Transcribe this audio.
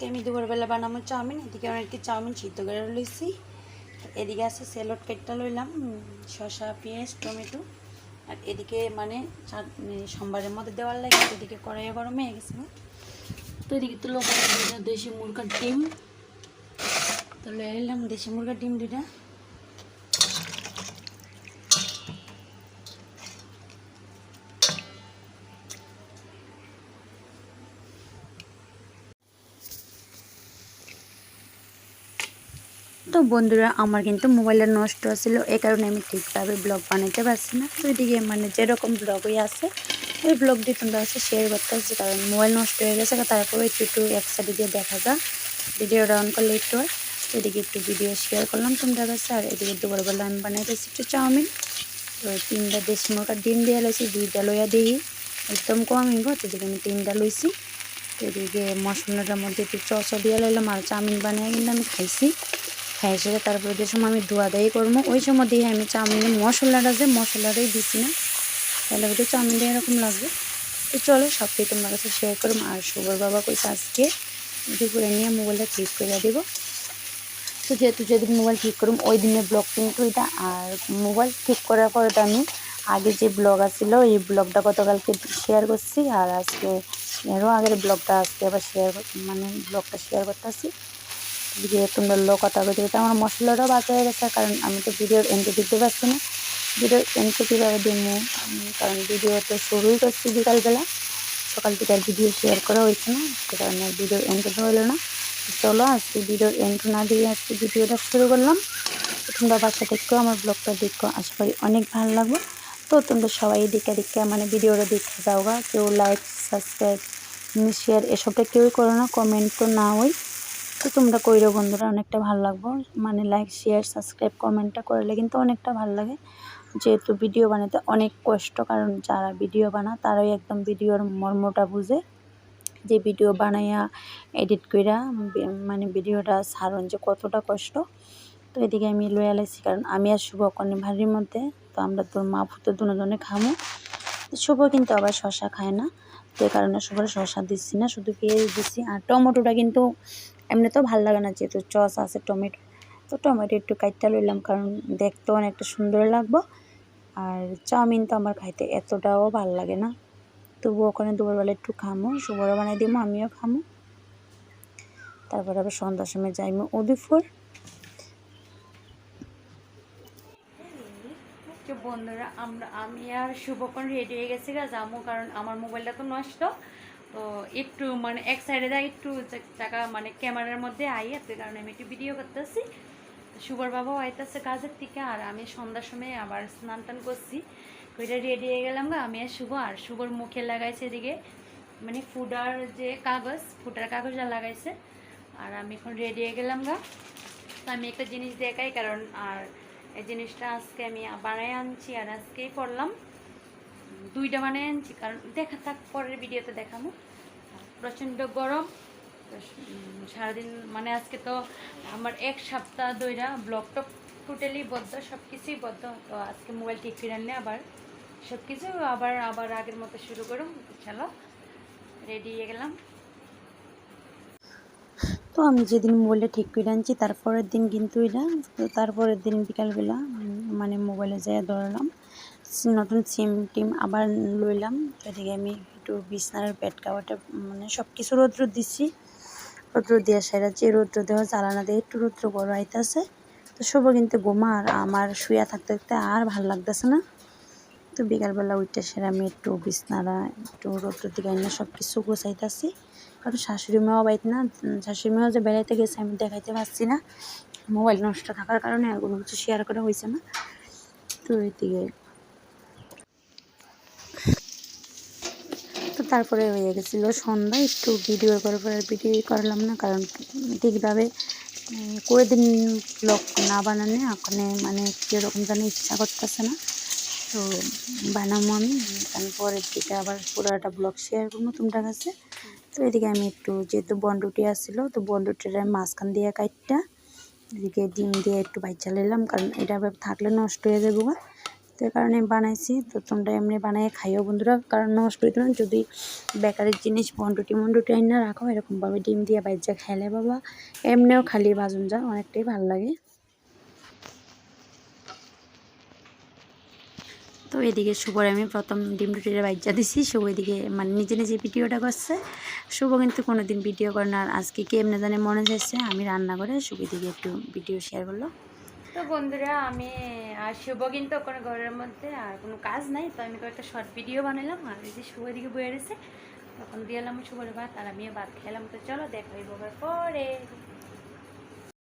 আজকে আমি দুপুরবেলা বানাবো চাউমিন, এদিকে অনেকটি চাউমিন সিদ্ধ করে লইছি। এদিকে আছে স্যালাড কেটটা লইলাম শশা শসা, পেঁয়াজ, টমেটো। আর এদিকে মানে সোমবারের মধ্যে দেওয়ার লাগে, এদিকে কড়াইয়ে গরম হয়ে গেছে। তো এদিকে তো লোক দেশি মুরগার ডিম। তো লয়ে নিলাম দেশি মুরগার ডিম দুইটা। তো বন্ধুরা, আমার কিন্তু মোবাইলটা নষ্ট ছিল এই কারণে আমি ঠিকভাবে ব্লগ বানাতে পারছি না। তো এদিকে মানে যেরকম ব্লগই আছে, ওই ব্লগটি তোমরা আছে শেয়ার করতে আসছি কারণ মোবাইল নষ্ট হয়ে গেছে। তারপরে একটু একটু এক সাইডে দিয়ে দেখা যায় ভিডিওটা অন করলে একটু। এদিকে একটু ভিডিও শেয়ার করলাম তোমরা কাছে আর এদিকে দুবার দুপুরবেলা আমি বানাইতেছি একটু চাউমিন। তো তিনটা দেশি মুরগার ডিম দিয়ে লইছি, দুইটা লইয়া দিই। একদম কম ইব এদিকে আমি তিনটা লইছি। এদিকে মশলাটার মধ্যে একটু চচা দিয়ে লইলাম, আর চাউমিন বানিয়ে কিন্তু আমি খাইছি। খাই সেটা তারপরে যে সময় আমি ধোয়া দায়ী করব, ওই সময় দিয়ে আমি চাউমিনের মশলাটা যে মশলাটাই দিছি না, তাহলে ওটা চাউমিনটা এরকম লাগবে। তো চলো, সবটাই তোমার কাছে শেয়ার করব আর শুভর বাবা কইছে আজকে দুপুরে নিয়ে মোবাইলটা ঠিক করে দিব। তো যেহেতু যেদিন মোবাইল ঠিক করুম, ওই দিনের ব্লগ কিন্তু এটা। আর মোবাইল ঠিক করার পরে আমি আগে যে ব্লগ আসছিল এই ব্লগটা গতকালকে শেয়ার করছি। আর আজকে, এরও আগের ব্লগটা আজকে আবার শেয়ার মানে ব্লগটা শেয়ার করতেছি। যে তোমরা লো কথা বলতে বলতে আমার মশলাটাও বাঁচা হয়ে গেছে, কারণ আমি তো ভিডিওর এন্ট্রি দিতে পারছি না। ভিডিওর এন্ট্রি কীভাবে দিব? কারণ ভিডিও তো শুরুই করছি বিকালবেলা। সকাল থেকে আর ভিডিও শেয়ার করা হয়েছে না, সে কারণে ভিডিওর এন্ট্রি হলো না। চলো, আজকে ভিডিওর এন্ট্রি না দিয়ে আজকে ভিডিওটা শুরু করলাম। তো তোমরা বাচ্চা দেখো আমার ব্লগটা দেখো, আশা করি অনেক ভালো লাগবে। তো তোমরা সবাই দেখে দেখে মানে ভিডিওটা দেখতে যাওগা কেউ লাইক সাবস্ক্রাইব শেয়ার এসবটা কেউই করো না কমেন্ট তো না হই তো তোমরা কইরো বন্ধুরা, অনেকটা ভালো লাগবো। মানে লাইক শেয়ার সাবস্ক্রাইব কমেন্টটা করলে কিন্তু অনেকটা ভালো লাগে। যেহেতু ভিডিও বানাতে অনেক কষ্ট, কারণ যারা ভিডিও বানা তারাই একদম ভিডিওর মর্মটা বুঝে। যে ভিডিও বানাইয়া এডিট কইরা মানে ভিডিওটা সারণ যে কতটা কষ্ট। তো এদিকে আমি লয়ে লাইছি, কারণ আমি আর শুভ কনে ভারির মধ্যে, তো আমরা তোর মা ফুতো দুজনে খামো। শুভ কিন্তু আবার শশা খায় না, তো এই কারণে শুভর শশা দিচ্ছি না, শুধু পেঁয়াজ দিচ্ছি। আর টমেটোটা কিন্তু এমনিতেও ভালো লাগে না যেহেতু চস আছে, টমেটো, তো টমেটো একটু কাটটা লইলাম কারণ দেখতেও অনেকটা সুন্দর লাগবো। আর চাউমিন তো আমার খাইতে এতটাও ভালো লাগে না। তবু ওখানে দুপুরবেলা একটু খামো শুভরও বানাই দিব আমিও খামো। তারপর আবার সন্ধ্যার সময় যাইমো উদিপুর তো বন্ধুরা, আমরা, আমি আর শুভক্ষণ রেডি হয়ে গেছি গা যাব কারণ আমার মোবাইলটা তো নষ্ট। তো একটু মানে এক সাইডে দেয় একটু টাকা মানে ক্যামেরার মধ্যে আই আছে কারণে আমি একটু ভিডিও করতেছি। শুভর বাবাও আইতেছে কাজের থেকে, আর আমি সন্ধ্যার সময় আবার স্নান টান করছি। ওইটা রেডি হয়ে গেলাম গা, আমি আর শুভ, আর শুভর মুখে লাগাইছে এদিকে মানে ফুডার যে কাগজ, ফুটার কাগজটা লাগাইছে। আর আমি এখন রেডি হয়ে গেলাম গা। তো আমি একটা জিনিস দেখাই, কারণ আর এই জিনিসটা আজকে আমি বানাই আনছি, আর আজকেই করলাম। দুইটা বানাই আনছি, কারণ দেখা থাক, পরের ভিডিওতে দেখাবো। প্রচণ্ড গরম। সারাদিন মানে আজকে তো আমার এক সপ্তাহ ধইরা ব্লগটা টোটালি বদ্ধ সব কিছুই বদ্ধ। তো আজকে মোবাইল ঠিক ফিরে আনলে আবার সব কিছু আবার আবার আগের মতো শুরু করুন চলো রেডি হয়ে গেলাম। তো আমি যেদিন মোবাইলটা ঠিক করে আনছি তারপরের দিন কিন্তু এটা তো তারপরের দিন বিকালবেলা মানে মোবাইলে যাই ধরলাম। সি- নতুন সিম টিম আবার লইলাম। এদিকে আমি একটু বিছনার বেড কাভারটা মানে সব কিছু রৌদ্র দিচ্ছি রৌদ্র দেওয়া সেরা যে রৌদ্র দেওয়া জ্বালানা দিয়ে একটু রৌদ্র বড় আইতেছে তো সব কিন্তু ঘুমা, আর আমার শুয়া থাকতে থাকতে আর ভালো লাগতেছে না। তো বিকালবেলা ওইটা সেরা আমি একটু বিছনারা একটু রৌদ্র দিকে আইনা সব কিছু গোছাইতেছি। কারণ শাশুড়ি মাও বাইত না শাশুড়ি মাও যে বেড়াইতে গেছে আমি দেখাইতে পারছি না। মোবাইল নষ্ট থাকার কারণে আর কোনো কিছু শেয়ার করা হয়েছে না। তো এদিকে তারপরে হয়ে গেছিল সন্ধ্যা। একটু ভিডিও করার পরে ভিডিও করলাম না, কারণ ঠিকভাবে দিন ব্লগ না বানালে ওখানে মানে কীরকম যেন ইচ্ছা করতেছে না। তো বানাবো আমি পরের দিকে আবার পুরোটা ব্লগ শেয়ার করব তোমরা কাছে। তো এদিকে আমি একটু যেহেতু বন্ডুটি আসছিল তো বন্ডুটির মাঝখান দিয়ে কাটটা এদিকে ডিম দিয়ে একটু ভাইচা নিলাম কারণ এটা থাকলে নষ্ট হয়ে যাবে। তো কারণে বানাইছি, তো তোমরা এমনি বানিয়ে খাইও বন্ধুরা। কারণ নষ্ট হইতো না, যদি বেকারের জিনিস বন্ডুটি মন্ডুটি আইন না রাখো, এরকমভাবে ডিম দিয়ে বাইজা খেলে বাবা, এমনিও খালি বাজন যা, অনেকটাই ভালো লাগে। তো এদিকে শুভর আমি প্রথম ডিম রুটিটা বাইজা দিছি, শুভ এদিকে মানে নিজে নিজে ভিডিওটা করছে। শুভ কিন্তু কোনো দিন ভিডিও করে না আজকে কি এমনি জানে মনে যাচ্ছে আমি রান্না করে শুভ এদিকে একটু ভিডিও শেয়ার করল। তো বন্ধুরা, আমি, আর শুভ কিন্তু কোনো ঘরের মধ্যে আর কোনো কাজ নাই, তো আমি কয়েকটা শর্ট ভিডিও বানালাম আর এই যে শুভ দিকে বয়ে রয়েছে, তখন দিয়ে এলাম শুভর ভাত, আর আমিও ভাত খেলাম তো চলো দেখা হইব পরে।